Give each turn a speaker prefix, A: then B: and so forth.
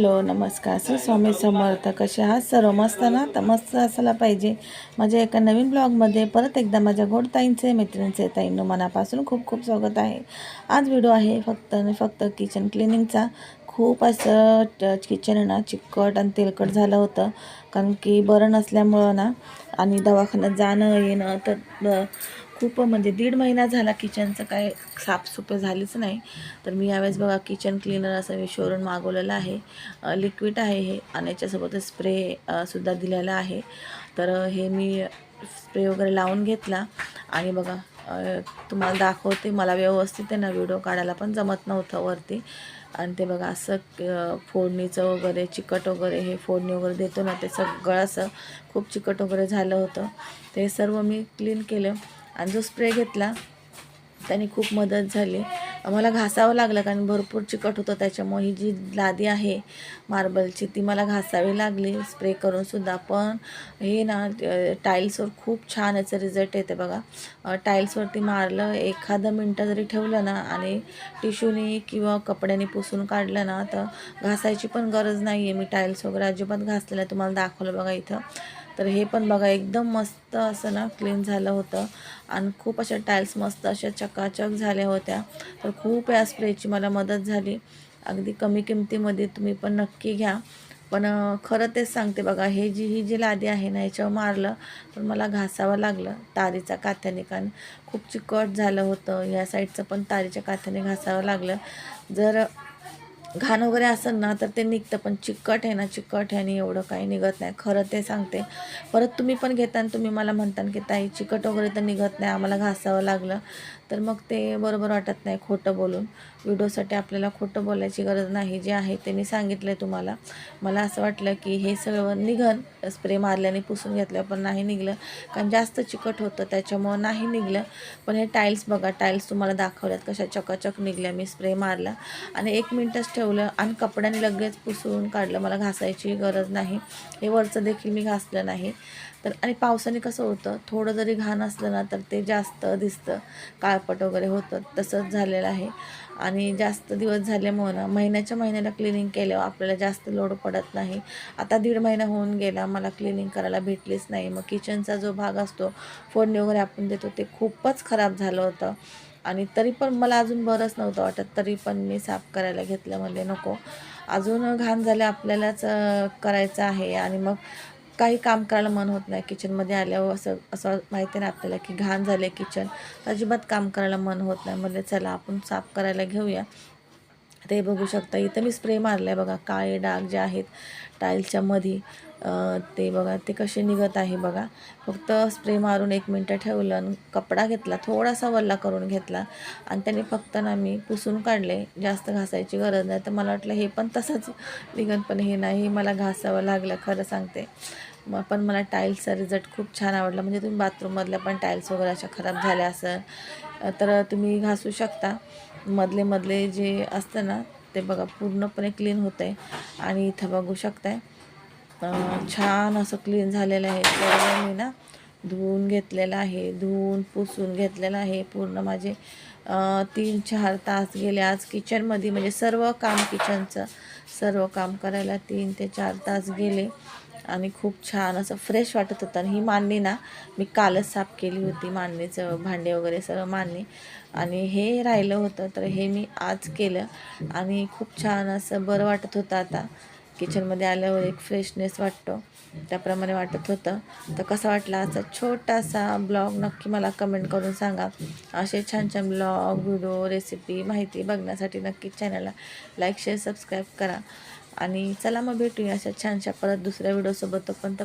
A: Hello नमस्कार. Sir Swami Samarth. कसे आहात? सर्व मस्त ना? तर मस्त असायला पाहिजे. माझ्या एका नवीन ब्लॉगमध्ये परत एकदा माझ्या गोडताईंचे मैत्रिणींचे ताईंनो मनापासून खूप खूप स्वागत आहे. आज व्हिडिओ आहे फक्त आणि फक्त किचन क्लिनिंगचा खूप असं ट- किचन आहे ना चिकट आणि तेलकट झालं होतं. कारण की बरं नसल्यामुळं ना आणि दवाखान्यात जाणं येणं तर खूप म्हणजे दीड महिना झाला किचनचं काय साफसुफी झालीच नाही. तर मी यावेळेस बघा किचन क्लीनर असं मी मागवलेलं आहे. लिक्विड आहे हे आणि याच्यासोबत स्प्रे सुद्धा दिलेला आहे. तर हे मी स्प्रे वगैरे लावून घेतला. आणि बघा तुम्हाला दाखवते मला व्यवस्थित आहे ना व्हिडिओ काढायला पण जमत नव्हतं वरती. आणि ते बघा असं फोडणीचं वगैरे चिकट वगैरे हे फोडणी वगैरे देतो ना ते सगळं असं खूप चिकट वगैरे झालं होतं. ते सर्व मी क्लीन केलं आणि जो स्प्रे घेतला त्याने खूप मदत झाली. मला घासावं लागलं कारण भरपूर चिकट होतं. त्याच्यामुळे ही जी लादी आहे मार्बलची ती मला घासावी लागली. स्प्रे करूनसुद्धा पण हे ना टाईल्सवर खूप छान याचं रिझल्ट येते बघा. टाईल्सवरती मारलं एखादं मिनटं जरी ठेवलं ना आणि टिश्यूने किंवा कपड्याने पुसून काढलं ना तर घासायची पण गरज नाही आहे मी टाईल्स वगैरे अजिबात घासलेलं तुम्हाला दाखवलं बघा इथं. तर हे पण बघा एकदम मस्त असं ना क्लीन झालं होतं. आणि खूप अशा टाईल्स मस्त अशा चकाचक झाल्या होत्या. तर खूप या स्प्रेची मला मदत झाली. अगदी कमी किमतीमध्ये तुम्ही पण नक्की घ्या. पण खरं तेच सांगते बघा हे जी ही जी लादी आहे ना याच्यावर मारलं पण मला घासावं लागलं तारीचा काथ्याने. कारण खूप चिकट झालं होतं. या साईडचं पण तारीच्या काथ्याने घासावं लागलं. जर घाण वगैरे असेल ना तर ते निघतं. पण चिकट आहे ना चिकट ह्याने एवढं काही निघत नाही. खरं ते सांगते. परत तुम्ही पण घेता आणि तुम्ही मला म्हणता की ताई चिकट वगैरे तर निघत नाही. आम्हाला घासावं लागलं. तर मग ते बरोबर वाटत नाही खोटं बोलून. व्हिडिओसाठी आपल्याला खोटं बोलायची गरज नाही. जे आहे ते मी सांगितलं आहे तुम्हाला. मला असं वाटलं की हे सगळं निघन. स्प्रे मारल्याने पुसून घेतलं पण नाही निघलं. कारण जास्त चिकट होतं त्याच्यामुळं नाही निघलं. पण हे टाईल्स बघा टाईल्स तुम्हाला दाखवल्यात कशा चकाचक निघल्या. मी स्प्रे मारला आणि एक मिनटच ठेवलं आणि कपड्याने लगेच पुसून काढलं. मला घासायची गरज नाही. हे वरचं देखील मी घासलं नाही. तर आणि पावसाने कसं होतं थोडं जरी घाण असलं ना तर ते जास्त दिसतं. काळपट वगैरे होतं तसंच झालेलं आहे. आणि जास्त दिवस झाल्यामुळं ना महिन्याच्या महिन्याला क्लिनिंग केल्यावर आपल्याला जास्त लोड पडत नाही. आता दीड महिना होऊन गेला मला क्लिनिंग करायला भेटलीच नाही. मग किचनचा जो भाग असतो फोडणी वगैरे आपण देतो ते खूपच खराब झालं होतं. आणि तरी पण मला अजून बरंच नव्हतं वाटत तरी पण मी साफ करायला घेतलं म्हणजे नको. अजून घाण झालं आपल्यालाच करायचं आहे. आणि मग काही काम करायला मन होत नाही किचनमध्ये आल्यावर असं असं माहिती आहे ना आपल्याला की घाण झाले किचन अजिबात काम करायला मन होत नाही. म्हणजे चला आपण साफ करायला घेऊया. ते बघू शकता इथं मी स्प्रे मारला आहे बघा काळे डाग जे आहेत टाईल्सच्या मध्ये ते बघा ते कसे निघत आहे बघा. फक्त स्प्रे मारून एक मिनटं ठेवलं आणि कपडा घेतला थोडासा वल्ला करून घेतला. आणि त्याने फक्त ना मी पुसून काढले जास्त घासायची गरज नाही. तर मला वाटलं हे पण तसंच निघत पण हे नाही मला घासावं लागलं खरं सांगते. मग पण मला टाईल्सचा रिझल्ट खूप छान आवडला. म्हणजे तुम्ही बाथरूममधल्या पण टाईल्स वगैरे अशा खराब झाल्या असं तर तुम्ही घासू शकता. मधले मधले जे असतं ना ते बघा पूर्णपणे क्लीन होतं आहे आणि इथं बघू शकताय. छान असं क्लीन झालेलं आहे. तर मी ना धुवून घेतलेलं आहे. धुवून पुसून घेतलेलं आहे. पूर्ण माझे तीन चार तास गेले आज किचनमध्ये म्हणजे सर्व काम किचनचं सर्व काम करायला तीन ते चार तास गेले. आणि खूप छान असं फ्रेश वाटत होतं. आणि ही मांडणी ना मी कालच साफ केली होती मांडणीचं भांडे वगैरे सर्व मांडणी आणि हे राहिलं होतं तर हे मी आज केलं. आणि खूप छान असं बरं वाटत होतं आता. किचनमध्ये आल्यावर एक फ्रेशनेस वाटतो. त्याप्रमाणे वाटत होतं. तर कसा वाटला असा छोटासा ब्लॉग नक्की मला कमेंट करून सांगा. असे छान छान ब्लॉग व्हिडिओ रेसिपी माहिती बघण्यासाठी नक्कीच चॅनलला लाईक शेअर सबस्क्राईब करा. आणि चला मग भेटूया अशा छानशा परत दुसऱ्या व्हिडिओसोबत तर बाय